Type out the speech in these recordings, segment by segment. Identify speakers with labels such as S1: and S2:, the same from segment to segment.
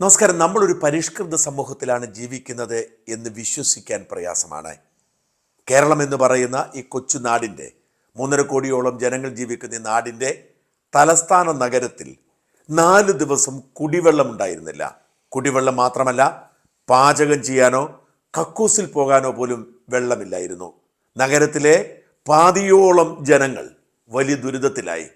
S1: നമസ്കാരം. നമ്മളൊരു പരിഷ്കൃത സമൂഹത്തിലാണ് ജീവിക്കുന്നത് എന്ന് വിശ്വസിക്കാൻ പ്രയാസമാണ്. കേരളം എന്ന് പറയുന്ന ഈ കൊച്ചു നാടിന്റെ മൂന്നര കോടിയോളം ജനങ്ങൾ ജീവിക്കുന്ന ഈ നാടിന്റെ തലസ്ഥാന നഗരത്തിൽ നാല് ദിവസം കുടിവെള്ളം ഉണ്ടായിരുന്നില്ല. കുടിവെള്ളം മാത്രമല്ല പാചകം ചെയ്യാനോ കക്കൂസിൽ പോകാനോ പോലും വെള്ളമില്ലായിരുന്നു. നഗരത്തിലെ പാതിയോളം ജനങ്ങൾ വലിയ ദുരിതത്തിലായി.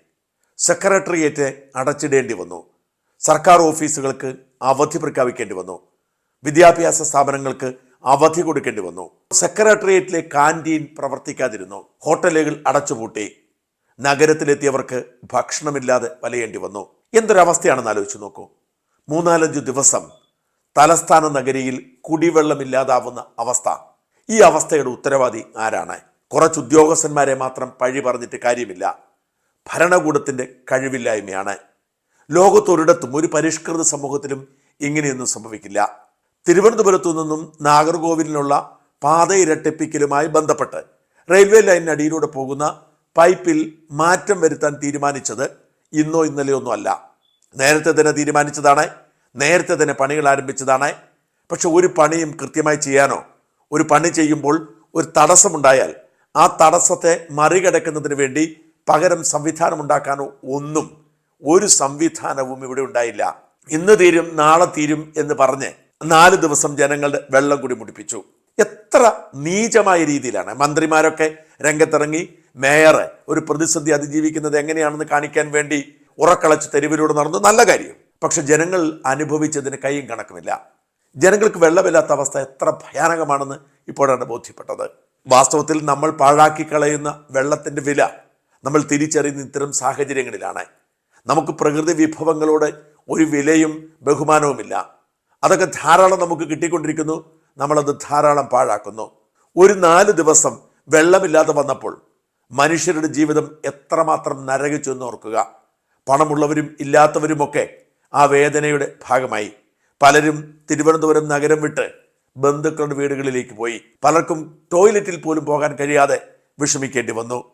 S1: സെക്രട്ടേറിയറ്റ് അടച്ചിടേണ്ടി വന്നു. സർക്കാർ ഓഫീസുകൾക്ക് അവധി പ്രഖ്യാപിക്കേണ്ടി വന്നു. വിദ്യാഭ്യാസ സ്ഥാപനങ്ങൾക്ക് അവധി കൊടുക്കേണ്ടി വന്നു. സെക്രട്ടേറിയറ്റിലെ കാന്റീൻ പ്രവർത്തിക്കാതിരുന്നു. ഹോട്ടലുകൾ അടച്ചുപൂട്ടി. നഗരത്തിലെത്തിയവർക്ക് ഭക്ഷണമില്ലാതെ വലയേണ്ടി വന്നു. എന്തൊരവസ്ഥയാണെന്ന് ആലോചിച്ച് നോക്കൂ. മൂന്നാലഞ്ച് ദിവസം തലസ്ഥാന നഗരിയിൽ കുടിവെള്ളമില്ലാതാവുന്ന അവസ്ഥ. ഈ അവസ്ഥയുടെ ഉത്തരവാദി ആരാണ്? കുറച്ച് ഉദ്യോഗസ്ഥന്മാരെ മാത്രം പഴി പറഞ്ഞിട്ട് കാര്യമില്ല. ഭരണകൂടത്തിന്റെ കഴിവില്ലായ്മയാണ്. ലോകത്തൊരിടത്തും ഒരു പരിഷ്കൃത സമൂഹത്തിലും ഇങ്ങനെയൊന്നും സംഭവിക്കില്ല. തിരുവനന്തപുരത്തു നിന്നും നാഗർകോവിലിനുള്ള പാത ഇരട്ടിപ്പിക്കലുമായി ബന്ധപ്പെട്ട് റെയിൽവേ ലൈനിനടിയിലൂടെ പോകുന്ന പൈപ്പിൽ മാറ്റം വരുത്താൻ തീരുമാനിച്ചത് ഇന്നോ ഇന്നലെയോ ഒന്നും അല്ല. നേരത്തെ തന്നെ തീരുമാനിച്ചതാണ് നേരത്തെ തന്നെ പണികൾ ആരംഭിച്ചതാണ്. പക്ഷെ ഒരു പണിയും കൃത്യമായി ചെയ്യാനോ ഒരു പണി ചെയ്യുമ്പോൾ ഒരു തടസ്സമുണ്ടായാൽ ആ തടസ്സത്തെ മറികടക്കുന്നതിന് വേണ്ടി പകരം സംവിധാനം ഉണ്ടാക്കാനോ ഒന്നും ഒരു സംവിധാനവും ഇവിടെ ഉണ്ടായില്ല. ഇന്ന് തീരും നാളെ തീരും എന്ന് പറഞ്ഞ് നാല് ദിവസം ജനങ്ങളുടെ വെള്ളം കൂടി മുടിപ്പിച്ചു. എത്ര നീചമായ രീതിയിലാണ്. മന്ത്രിമാരൊക്കെ രംഗത്തിറങ്ങി മേയർ ഒരു പ്രതിസന്ധി അതിജീവിക്കുന്നത് എങ്ങനെയാണെന്ന് കാണിക്കാൻ വേണ്ടി ഉറക്കളച്ച് തെരുവിലൂടെ നടന്നു. നല്ല കാര്യം. പക്ഷെ ജനങ്ങൾ അനുഭവിച്ചതിന് കൈയും കണക്കുമില്ല. ജനങ്ങൾക്ക് വെള്ളമില്ലാത്ത അവസ്ഥ എത്ര ഭയാനകമാണെന്ന് ഇപ്പോഴാണ് ബോധ്യപ്പെട്ടത്. വാസ്തവത്തിൽ നമ്മൾ പാഴാക്കി കളയുന്ന വെള്ളത്തിന്റെ വില നമ്മൾ തിരിച്ചറിയുന്ന ഇത്തരം സാഹചര്യങ്ങളിലാണ്. നമുക്ക് പ്രകൃതി വിഭവങ്ങളോട് ഒരു വിലയും ബഹുമാനവുമില്ല. അതൊക്കെ ധാരാളം നമുക്ക് കിട്ടിക്കൊണ്ടിരിക്കുന്നു. നമ്മളത് ധാരാളം പാഴാക്കുന്നു. ഒരു നാല് ദിവസം വെള്ളമില്ലാതെ വന്നപ്പോൾ മനുഷ്യരുടെ ജീവിതം എത്രമാത്രം നരകിച്ചു എന്ന് ഓർക്കുക. പണമുള്ളവരും ഇല്ലാത്തവരുമൊക്കെ ആ വേദനയുടെ ഭാഗമായി. പലരും തിരുവനന്തപുരം നഗരം വിട്ട് ബന്ധുക്കളുടെ വീടുകളിലേക്ക് പോയി. പലർക്കും ടോയ്ലറ്റിൽ പോലും പോകാൻ കഴിയാതെ വിഷമിക്കേണ്ടി വന്നു.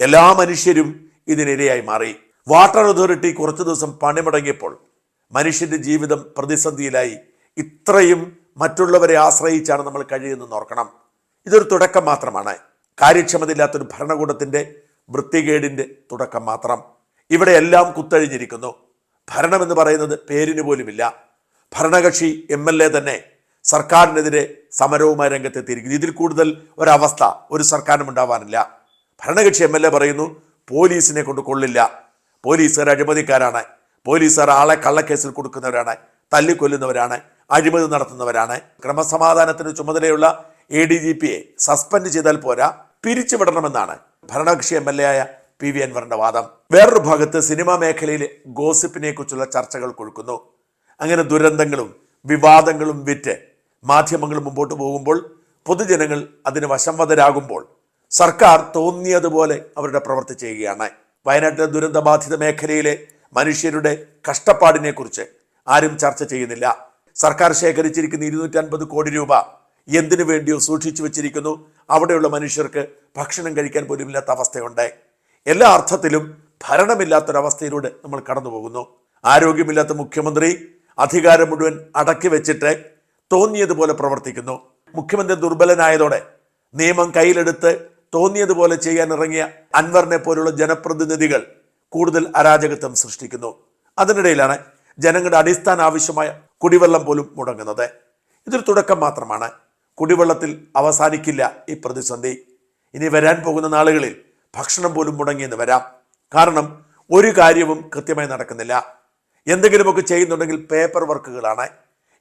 S1: എല്ലാ മനുഷ്യരും ഇതിനിരയായി മാറി. വാട്ടർ അതോറിറ്റി കുറച്ച് ദിവസം പണിമുടങ്ങിയപ്പോൾ മനുഷ്യന്റെ ജീവിതം പ്രതിസന്ധിയിലായി. ഇത്രയും മറ്റുള്ളവരെ ആശ്രയിച്ചാണ് നമ്മൾ കഴിയുന്നതെന്ന് ഓർക്കണം. ഇതൊരു തുടക്കം മാത്രമാണ്. കാര്യക്ഷമതയില്ലാത്തൊരു ഭരണകൂടത്തിന്റെ വൃത്തികേടിന്റെ തുടക്കം മാത്രം. ഇവിടെ എല്ലാം കുത്തഴിഞ്ഞിരിക്കുന്നു. ഭരണം എന്ന് പറയുന്നത് പേരിന് പോലുമില്ല. ഭരണകക്ഷി എം എൽ എ തന്നെ സർക്കാരിനെതിരെ സമരവുമായി രംഗത്തെത്തിയിരിക്കുന്നു. ഇതിൽ കൂടുതൽ ഒരവസ്ഥ ഒരു സർക്കാരിനും ഉണ്ടാവാനില്ല ഭരണകക്ഷി എം എൽ എ പറയുന്നു പോലീസിനെ കൊണ്ട് കൊള്ളില്ല. പോലീസുകാർ അഴിമതിക്കാരാണ്. പോലീസുകാർ ആളെ കള്ളക്കേസിൽ കൊടുക്കുന്നവരാണ്. തല്ലിക്കൊല്ലുന്നവരാണ്. അഴിമതി നടത്തുന്നവരാണ്. ക്രമസമാധാനത്തിന് ചുമതലയുള്ള എ ഡി ജി പിയെ സസ്പെൻഡ് ചെയ്താൽ പോരാ. പിരിച്ചുവിടണമെന്നാണ് ഭരണകക്ഷി എം എൽ എ ആയ പി വി അൻവറിന്റെ വാദം. വേറൊരു ഭാഗത്ത് സിനിമാ മേഖലയിലെ ഗോസിപ്പിനെ കുറിച്ചുള്ള ചർച്ചകൾ കൊഴുക്കുന്നു. അങ്ങനെ ദുരന്തങ്ങളും വിവാദങ്ങളും വിറ്റ് മാധ്യമങ്ങൾ മുമ്പോട്ട് പോകുമ്പോൾ പൊതുജനങ്ങൾ അതിന് വശംവതരാകുമ്പോൾ സർക്കാർ തോന്നിയതുപോലെ അവരുടെ പ്രവർത്തി ചെയ്യുകയാണ്. വയനാട്ടിലെ ദുരന്തബാധിത മേഖലയിലെ മനുഷ്യരുടെ കഷ്ടപ്പാടിനെക്കുറിച്ച് ആരും ചർച്ച ചെയ്യുന്നില്ല. സർക്കാർ ശേഖരിച്ചിരിക്കുന്ന ഇരുന്നൂറ്റൻപത് കോടി രൂപ എന്തിനു വേണ്ടിയോ സൂക്ഷിച്ചു വെച്ചിരിക്കുന്നു. അവിടെയുള്ള മനുഷ്യർക്ക് ഭക്ഷണം കഴിക്കാൻ പോലും ഇല്ലാത്ത അവസ്ഥയുണ്ട്. എല്ലാ അർത്ഥത്തിലും ഭരണമില്ലാത്തൊരവസ്ഥയിലൂടെ നമ്മൾ കടന്നു പോകുന്നു ആരോഗ്യമില്ലാത്ത മുഖ്യമന്ത്രി അധികാരം മുഴുവൻ അടക്കി വെച്ചിട്ട് തോന്നിയതുപോലെ പ്രവർത്തിക്കുന്നു. മുഖ്യമന്ത്രി ദുർബലനായതോടെ നിയമം കയ്യിലെടുത്ത് തോന്നിയതുപോലെ ചെയ്യാൻ ഇറങ്ങിയ അൻവറിനെ പോലുള്ള ജനപ്രതിനിധികൾ കൂടുതൽ അരാജകത്വം സൃഷ്ടിക്കുന്നു. അതിനിടയിലാണ് ജനങ്ങളുടെ അടിസ്ഥാന ആവശ്യമായ കുടിവെള്ളം പോലും മുടങ്ങുന്നത്. ഇതൊരു തുടക്കം മാത്രമാണ്. കുടിവെള്ളത്തിൽ അവസാനിക്കില്ല ഈ പ്രതിസന്ധി. ഇനി വരാൻ പോകുന്ന നാളുകളിൽ ഭക്ഷണം പോലും മുടങ്ങിയെന്ന് വരാം. കാരണം ഒരു കാര്യവും കൃത്യമായി നടക്കുന്നില്ല. എന്തെങ്കിലുമൊക്കെ ചെയ്യുന്നുണ്ടെങ്കിൽ പേപ്പർ വർക്കുകളാണ്.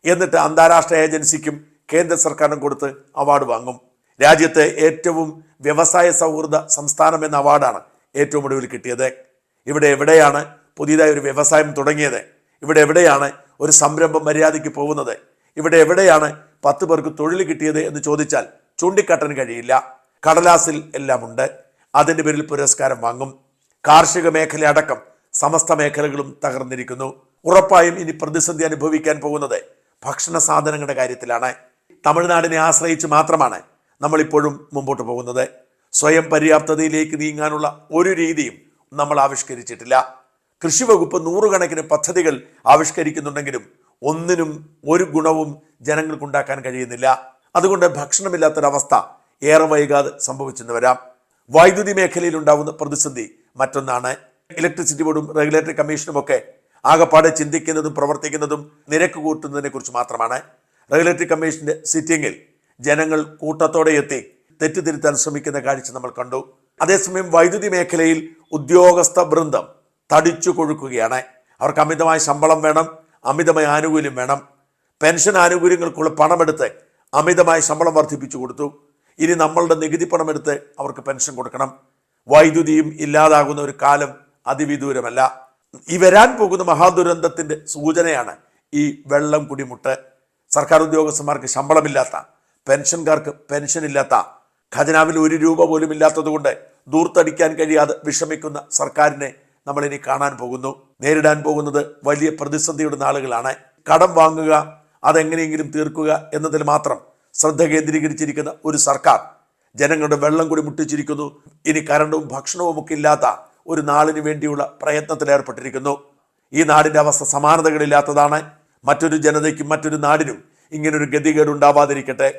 S1: എന്നിട്ട് അന്താരാഷ്ട്ര ഏജൻസിക്കും കേന്ദ്ര സർക്കാരിനും കൊടുത്ത് അവാർഡ് വാങ്ങും. രാജ്യത്തെ ഏറ്റവും വ്യവസായ സൗഹൃദ സംസ്ഥാനം എന്ന അവാർഡാണ് ഏറ്റവും ഒടുവിൽ കിട്ടിയത്. ഇവിടെ എവിടെയാണ് പുതിയതായി ഒരു വ്യവസായം തുടങ്ങിയത്? ഇവിടെ എവിടെയാണ് ഒരു സംരംഭം മര്യാദയ്ക്ക് പോകുന്നത്? ഇവിടെ എവിടെയാണ് പത്ത് പേർക്ക് തൊഴിൽ കിട്ടിയത് എന്ന് ചോദിച്ചാൽ ചൂണ്ടിക്കാട്ടാൻ കഴിയില്ല. കടലാസിൽ എല്ലാം ഉണ്ട് അതിന്റെ പേരിൽ പുരസ്കാരം വാങ്ങും. കാർഷിക മേഖല അടക്കം സമസ്ത മേഖലകളും തകർന്നിരിക്കുന്നു. ഉറപ്പായും ഇനി പ്രതിസന്ധി അനുഭവിക്കാൻ പോകുന്നത് ഭക്ഷണ സാധനങ്ങളുടെ കാര്യത്തിലാണ്. തമിഴ്നാടിനെ ആശ്രയിച്ച് മാത്രമാണ് നമ്മളിപ്പോഴും മുമ്പോട്ട് പോകുന്നത്. സ്വയം പര്യാപ്തതയിലേക്ക് നീങ്ങാനുള്ള ഒരു രീതിയും നമ്മൾ ആവിഷ്കരിച്ചിട്ടില്ല. കൃഷി വകുപ്പ് നൂറുകണക്കിന് പദ്ധതികൾ ആവിഷ്കരിക്കുന്നുണ്ടെങ്കിലും ഒന്നിനും ഒരു ഗുണവും ജനങ്ങൾക്കുണ്ടാക്കാൻ കഴിയുന്നില്ല. അതുകൊണ്ട് ഭക്ഷണമില്ലാത്തൊരവസ്ഥ ഏറെ വൈകാതെ സംഭവിച്ചെന്ന് വരാം. വൈദ്യുതി മേഖലയിൽ ഉണ്ടാവുന്ന പ്രതിസന്ധി മറ്റൊന്നാണ്. ഇലക്ട്രിസിറ്റി ബോർഡും റെഗുലേറ്ററി കമ്മീഷനും ഒക്കെ ആകപ്പാടെ ചിന്തിക്കുന്നതും പ്രവർത്തിക്കുന്നതും നിരക്ക് കൂട്ടുന്നതിനെ കുറിച്ച് മാത്രമാണ്. റെഗുലേറ്ററി കമ്മീഷന്റെ സിറ്റിംഗിൽ ജനങ്ങൾ കൂട്ടത്തോടെ എത്തി തെറ്റുതിരുത്താൻ ശ്രമിക്കുന്ന കാഴ്ച നമ്മൾ കണ്ടു. അതേസമയം വൈദ്യുതി മേഖലയിൽ ഉദ്യോഗസ്ഥ ബൃന്ദം തടിച്ചു കൊഴുക്കുകയാണ്. അവർക്ക് അമിതമായ ശമ്പളം വേണം അമിതമായ ആനുകൂല്യം വേണം. പെൻഷൻ ആനുകൂല്യങ്ങൾക്കുള്ള പണമെടുത്ത് അമിതമായ ശമ്പളം വർദ്ധിപ്പിച്ചു കൊടുത്തു. ഇനി നമ്മളുടെ നികുതി പണമെടുത്ത് അവർക്ക് പെൻഷൻ കൊടുക്കണം. വൈദ്യുതിയും ഇല്ലാതാകുന്ന ഒരു കാലം അതിവിദൂരമല്ല. ഈ വരാൻ പോകുന്ന മഹാദുരന്തത്തിന്റെ സൂചനയാണ് ഈ വെള്ളം കുടിമുട്ട്. സർക്കാർ ഉദ്യോഗസ്ഥന്മാർക്ക് ശമ്പളമില്ലാത്ത പെൻഷൻകാർക്ക് പെൻഷൻ ഇല്ലാത്ത ഖജനാവിൽ ഒരു രൂപ പോലും ഇല്ലാത്തതുകൊണ്ട് ദൂർത്തടിക്കാൻ കഴിയാതെ വിഷമിക്കുന്ന സർക്കാരിനെ നമ്മൾ ഇനി കാണാൻ പോകുന്നു. നേരിടാൻ പോകുന്നത് വലിയ പ്രതിസന്ധിയുടെ നാളുകളാണ്. കടം വാങ്ങുക അതെങ്ങനെയെങ്കിലും തീർക്കുക എന്നതിൽ മാത്രം ശ്രദ്ധ കേന്ദ്രീകരിച്ചിരിക്കുന്ന ഒരു സർക്കാർ ജനങ്ങളുടെ വെള്ളം കൂടി മുട്ടിച്ചിരിക്കുന്നു. ഇനി കരണ്ടും ഭക്ഷണവും ഒക്കെ ഇല്ലാത്ത ഒരു നാളിന് വേണ്ടിയുള്ള പ്രയത്നത്തിൽ ഏർപ്പെട്ടിരിക്കുന്നു. ഈ നാടിന്റെ അവസ്ഥ സമാനതകളില്ലാത്തതാണ്. മറ്റൊരു ജനതയ്ക്കും മറ്റൊരു നാടിനും ഇങ്ങനൊരു ഗതികേട് ഉണ്ടാവാതിരിക്കട്ടെ